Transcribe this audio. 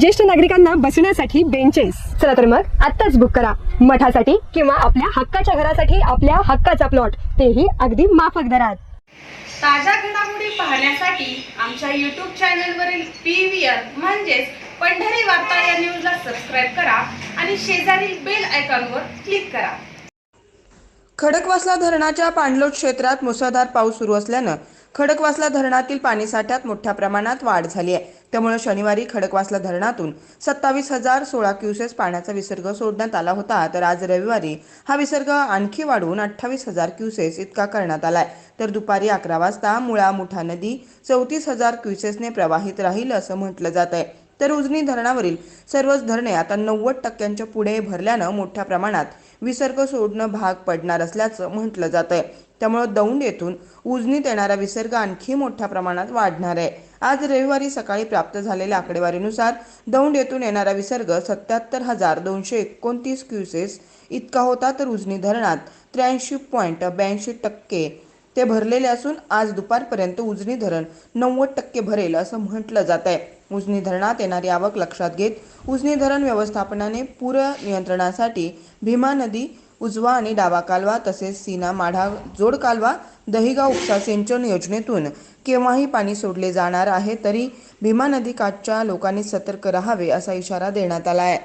ज्येष्ठ नागरिकांना बसण्यासाठी बेंचेस चला तर मग आत्ताच बुक करा. मठासाठी किंवा आपल्या हक्काच्या घरासाठी आपल्या हक्काचा प्लॉट तेही अगदी माफक दरात. ताज्या घडामोडी पाहण्यासाठी आमच्या यूट्यूब चॅनलवरील पी व्ही आर म्हणजेच पंढरी वार्ता या न्यूजला सबस्क्राईब करा आणि शेजारील बेल आयकॉनवर क्लिक करा. खडकवासला धरणाच्या पाणलोट क्षेत्रात मुसळधार पाऊस सुरू असल्यानं खडकवासला धरणातील पाणीसाठ्यात मोठ्या प्रमाणात वाढ झाली आहे. त्यामुळे शनिवारी खडकवासला धरणातून सत्तावीस हजार सोळा क्युसेस पाण्याचा विसर्ग सोडण्यात आला होता. तर आज रविवारी हा विसर्ग आणखी वाढवून अठ्ठावीस हजार क्युसेस इतका करण्यात आलाय. तर दुपारी अकरा वाजता मुळा मुठा नदी चौतीस हजार क्युसेसने प्रवाहित राहील असं म्हटलं जात आहे तर उजनी धरणावरील सर्वच धरणे आता नव्वद टक्क्यांच्या पुढे भरल्यानं मोठ्या प्रमाणात विसर्ग सोडणं भाग पडणार असल्याचं म्हटलं जात आहे त्यामुळं दौंड येथून उजनीत येणारा विसर्ग आणखी मोठ्या प्रमाणात वाढणार आहे. आज रविवारी सकाळी प्राप्त झालेल्या आकडेवारीनुसार दौंड येथून येणारा विसर्ग सत्याहत्तर हजार दोनशे एकोणतीस क्युसेस इतका होता तर उजनी धरणात त्र्याऐंशी पॉईंट ब्याऐंशी टक्के ते भरलेले असून आज दुपारपर्यंत उजनी धरण नव्वद टक्के भरेल असं म्हटलं जात आहे. उजनी धरणात येणारी आवक लक्षात घेत उजनी धरण व्यवस्थापनाने पूर नियंत्रणासाठी भीमा नदी उजवा आणि डावा कालवा तसेच सीना माढा जोड कालवा दहिगाव उपसा सिंचन योजनेतून केव्हाही पाणी सोडले जाणार आहे तरी भीमा नदी काठच्या लोकांनी सतर्क राहावे असा इशारा देण्यात आला आहे.